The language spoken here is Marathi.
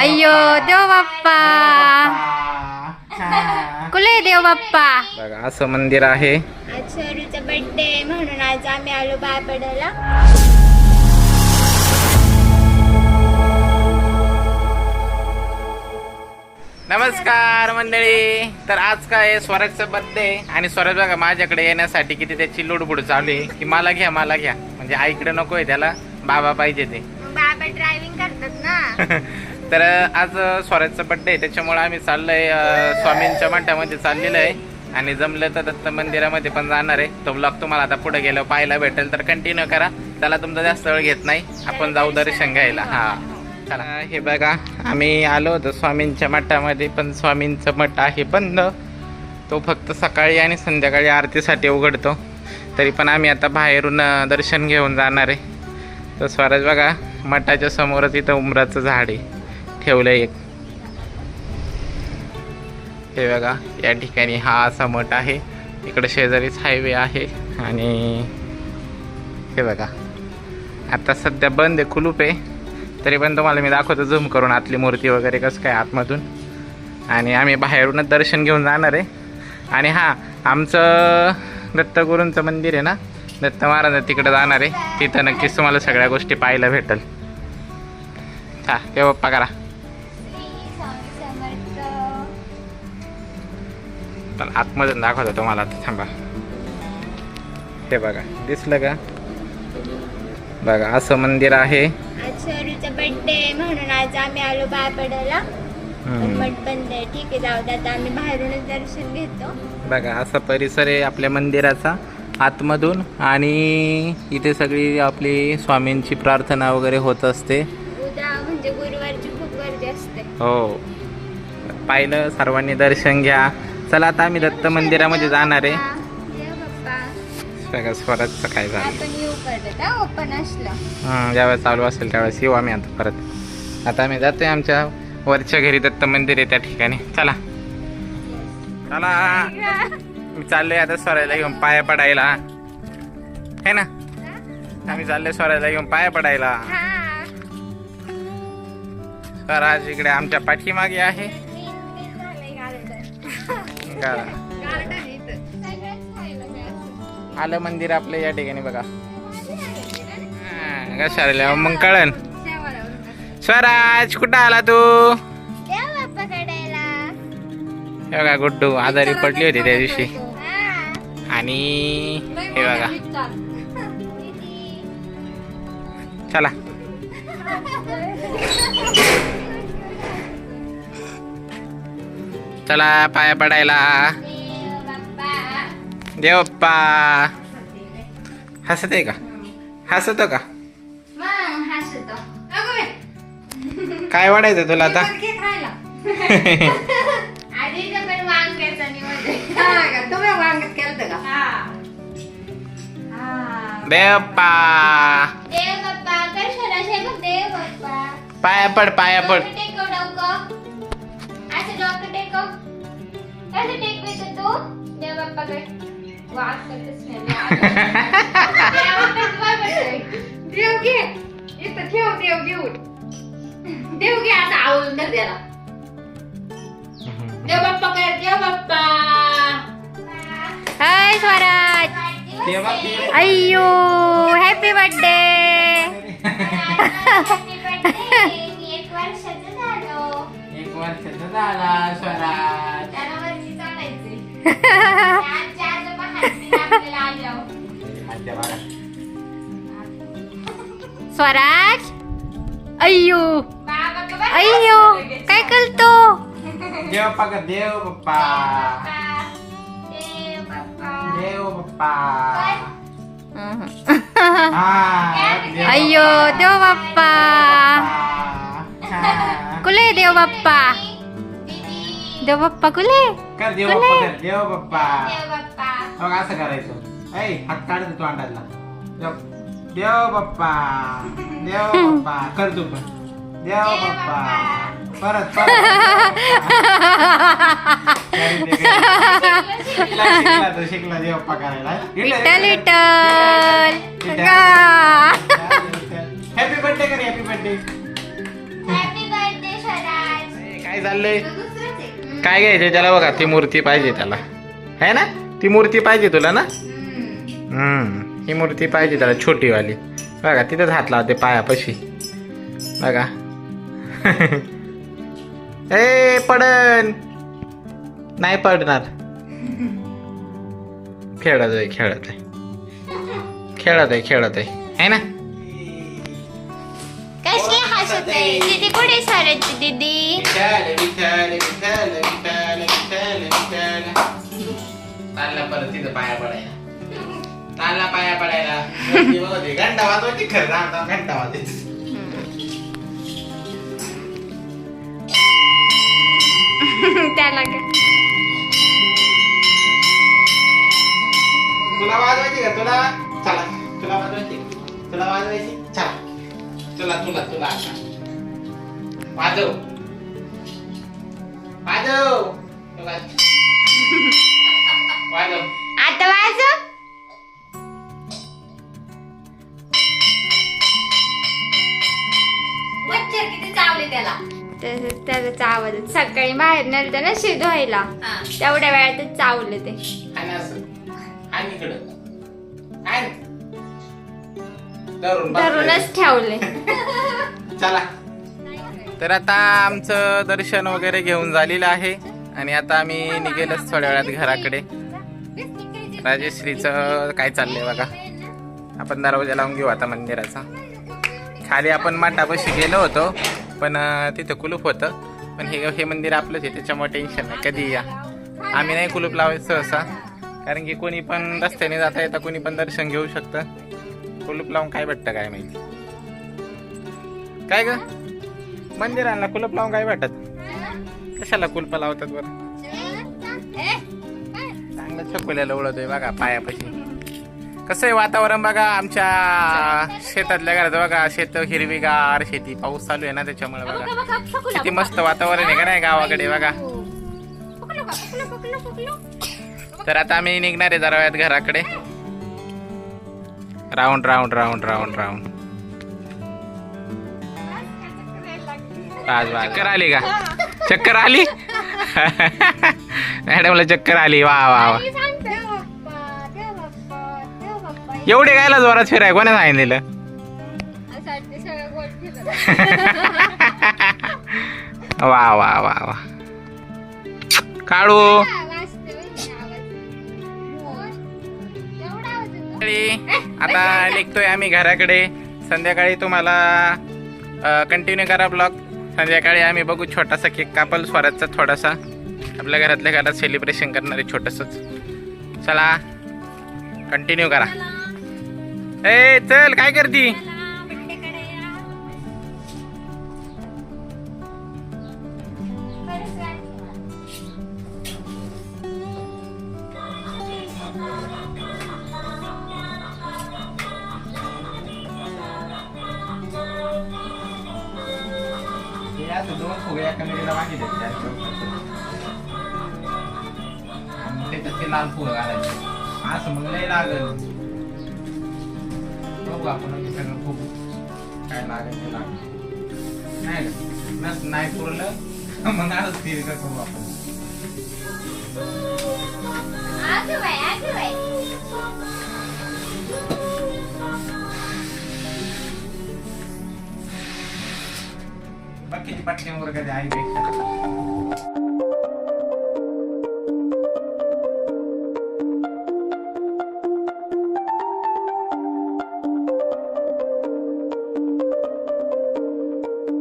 अय्यो देव बाप्पा. कुले देव बाप्पा बघा असं मंदिर आहे. आज स्वरूचा बर्थडे म्हणून आज आम्ही आलो बाय पडायला नमस्कार मंडळी. तर आज काय स्वराजचा बर्थडे आणि स्वराज बघा माझ्याकडे येण्यासाठी किती त्याची लुडबुड चालू आहे. की मला घ्या मला घ्या. म्हणजे आईकडे नकोय त्याला बाबा पाहिजे ते. बाबा ड्रायव्हिंग करतात ना. तर आज स्वराजचा बड्डे आहे. त्याच्यामुळे आम्ही चाललोय आहे स्वामींच्या मठामध्ये चाललेलं आहे. आणि जमलं तर दत्त मंदिरामध्ये पण जाणार आहे. तो ब्लॉग तुम्हाला आता पुढे गेलो पाहायला भेटेल. तर कंटिन्यू करा. त्याला तुमचा जास्त वेळ घेत नाही. आपण जाऊ दर्शन घ्यायला. हा. चला. हे बघा आम्ही आलो होतो स्वामींच्या मठामध्ये पण स्वामींचं मठ आहे बंद. तो फक्त सकाळी आणि संध्याकाळी आरतीसाठी उघडतो. तरी पण आम्ही आता बाहेरून दर्शन घेऊन जाणार आहे. तर स्वराज बघा मठाच्या समोरच इथं उमराचं झाड आहे. ठेवलं एक. हे बघा या ठिकाणी हा असा मठ आहे. इकडे शेजारीच हायवे आहे. आणि हे बघा आता सध्या बंद आहे कुलूप आहे. तरी पण तुम्हाला मी दाखवतो झूम करून आतली मूर्ती वगैरे कसं काय आतमधून. आणि आम्ही बाहेरूनच दर्शन घेऊन जाणार आहे. आणि हां आमचं दत्तगुरूंचं मंदिर आहे ना? दत्त महाराज तिकडे जाणार आहे. तिथं नक्कीच तुम्हाला सगळ्या गोष्टी पाहायला भेटेल. हा ते बाप्पा करा. पण आतमधून दाखवतो तुम्हाला. थांबा. हे बघा दिसलं का? बघा असं मंदिर आहे. आज बर्थडे म्हणून आज आम्ही आलो बाय पडायला पण हम्म. मठ बंद आहे. ठीक आहे जाऊ दे. आता आम्ही बाहेरूनच दर्शन घेतो. बघा असा परिसर आहे आपल्या मंदिराचा आतमधून. आणि इथे सगळी आपली स्वामींची प्रार्थना वगैरे होत असते. उद्या म्हणजे गुरुवारची खूप गर्दी असते. हो. पाहिलं सर्वांनी दर्शन घ्या. चला आता आम्ही दत्त मंदिरामध्ये जाणार आहे. झालं? येऊ परत हा? असलं. हं, ज्यावेळेस चालू असेल त्यावेळेस येऊ आम्ही आता परत. आता आम्ही जातोय आमच्या वरच्या घरी दत्त मंदिर आहे त्या ठिकाणी. चला. चला. मी चाललोय आता स्वरायला घेऊन पाया पडायला. है ना? आम्ही चाललोय स्वरायला घेऊन पाया पडायला. स्वराज इकडे आमच्या पाठीमागे आहे. आलं मंदिर आपलं या ठिकाणी बघा. हां, कशाला मग कळन. स्वराज कुठं आला तू? हे बघा गुड्डू आजारी पडली होती त्या दिवशी. आणि हे बघा. चला. चला पाया पडायला. देवप्पा. हसत आहे का? हसतो का? काय वाढायचं तुला आता? देवप्पा. पाया पड पाया पड. कसं टेकवायचं तू देव बाप्पाकडे वाघ करतेस देव घे इथं ठेव देव घेऊन देव घे आता आवडून धर त्याला देव बाप्पा काय देव बाप्पा। हाय स्वराज। देवा अय्यो हॅपी बर्थडे एक वर्षाचं झालं। एक वर्षाचा झाला स्वराज। स्वराज अय्यो बाबा का बरं? अय्यो काय करतो देव बाप्पा का देव बाप्पा देव बाप्पा देव बाप्पा अहं. हा, देव अय्यो देव बाप्पा हा. कुले देव बाप्पा दीदी देव बाप्पा कुले कर देव बाप्पा कर. देव बाप्पा. देव बाप्पा. बघ असं करायचं. ऐ हात काढ तू अंडाला देव बाप्पा. देव बाप्पा. कर तू पण. देव बाप्पा. परत परत. करी दे, करी दे. शिकला शिकला तो शिकला देव बाप्पा करायला. लिटल लिटल हॅपी बर्थडे कर happy birthday happy birthday Swaraj काय चाललंय? काय घ्यायचं त्याला बघा ती मूर्ती पाहिजे त्याला. है ना? ती मूर्ती पाहिजे तुला ना? हम्म. ही मूर्ती पाहिजे त्याला छोटीवाली. बघा तिथंच हात लावते पायापाशी. बघा. ए पडन. नाही पडणार. खेळत आहे खेळत आहे. खेळत आहे खेळत आहे. है ना? कशी हसत? आहे दीदी? कुठे सरत दीदी परत तिथं पाया पडायला. चालला पाया पडायला. गर्दी बघ होती. घंटा वाजवायची खरं रामराम घंटा वाजायची त्याला तुला वाजवायची का? तुला? चला. तुला वाजवायची? तुला वाजवायची? चला. तुला तुला तुला आता. वाजव. वाजव तुला वाजव. आता वाजव. मच्छर किती चावले त्याला. तसंच त्याचा चावलं सकाळी बाहेर नेलं ना शिध व्हायला हा. तेवढ्या वेळातच चावलं ते. आणि असं. आणि इकडं. आणि धरून बसलाय. धरूनच ठेवले. चला. तर आता आमचं दर्शन वगैरे घेऊन झालेलं आहे. आणि आता आम्ही निघेलच थोड्या वेळात घराकडे. राजेश्रीचं काय चाललंय बघा. आपण दरवाजा लावून घेऊ आता मंदिराचा. खाली आपण माटापाशी गेलो होतो पण तिथं कुलूप होतं. पण हे हे मंदिर आपलंच आहे त्याच्यामुळे टेन्शन नाही कधी या. आम्ही नाही कुलूप लावायचं सहसा कारण की कोणी पण रस्त्याने जाता येता कोणी पण दर्शन घेऊ शकतं. कुलूप लावून काय भेटतं काय माहिती? काय ग? मंदिरांना कुलूप लावून काय भेटत? कशाला कुलप लावतात बरं? चांगलं छकुल्याला उडवतोय बघा पायापाशी. कसं आहे वातावरण बघा आमच्या शेतातल्या घराचं बघा शेत हिरवीगार शेती पाऊस चालू आहे ना त्याच्यामुळे बघा. किती मस्त वातावरण आहे का नाही गावाकडे बघा. तर आता आम्ही निघणार आहे जरा घराकडे. Round round round round round. चक्कर आली का? चक्कर आली? मॅडमला चक्कर आली. वा वा वा. एवढे गायला जोरात फिराय? कोणी सांगितलेलं वा वा वा वा. काळू. आता निघतोय आम्ही घराकडे. संध्याकाळी तुम्हाला कंटिन्यू करा ब्लॉग संध्याकाळी आम्ही बघू छोटासा केक कापल स्वराजचा थोडासा. आपल्या घरातल्या घरात सेलिब्रेशन करणारे छोटसच. चला कंटिन्यू करा. ए चल काय करती? दोन फुगे एका मिरीला ते लाल फुगं घालायचे. असं मग लय लागल. बघू आपण सगळं बघू काय लागेल ते लागेल. नाही का? नस नाही पुरलं मग आजच फिर करू आपण. बाकीची पटकन वगैरे कधी आई पेक्षा